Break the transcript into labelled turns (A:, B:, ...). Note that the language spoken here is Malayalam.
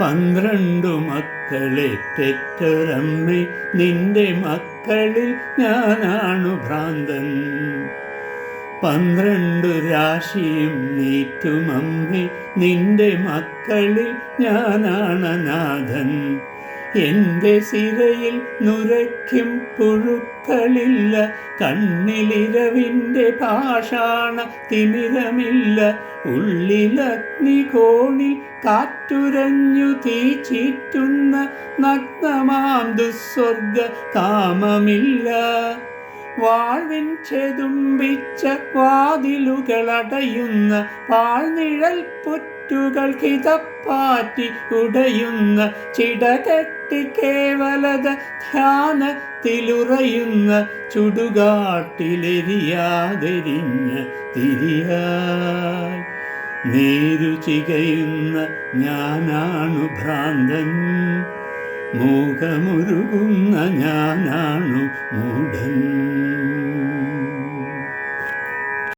A: പന്ത്രണ്ടു മക്കളെ തെറ്റൊരമ്മേ നിന്റെ മക്കളിൽ ഞാനാണു ഭ്രാന്തൻ. പന്ത്രണ്ടു രാശിയും നീറ്റുമമ്മേ നിന്റെ മക്കളിൽ ഞാനാണ് നാഥൻ. എന്റെ സിരയിൽ നുരയ്ക്കും പുഴുക്കളില്ല. കണ്ണിലിരവിന്റെ പാഷാണ തിമിരമില്ല. ഉള്ളിലഗ്നികോണിൽ കാറ്റുരഞ്ഞു തീ ചീറ്റുന്ന നഗ്നമാം ദുസ്വർഗ കാമമില്ല. വാഴ്വിൻ ചെതുമ്പിച്ച വാതിലുകളടയുന്ന പാഴ്നിഴൽ പുറ്റുകൾ കിതപ്പാറ്റി ഉടയുന്ന ചിടകെട്ടി കേവലത ധ്യാനത്തിലുറയുന്ന ചുടുകാട്ടിലെരിയാതെരിഞ്ഞ തിരിയായി. നേരു ചികയുന്ന ഞാനാണു ഭ്രാന്തൻ. മൂകമുരുകുന്ന ഞാനാണു മൂഢൻ.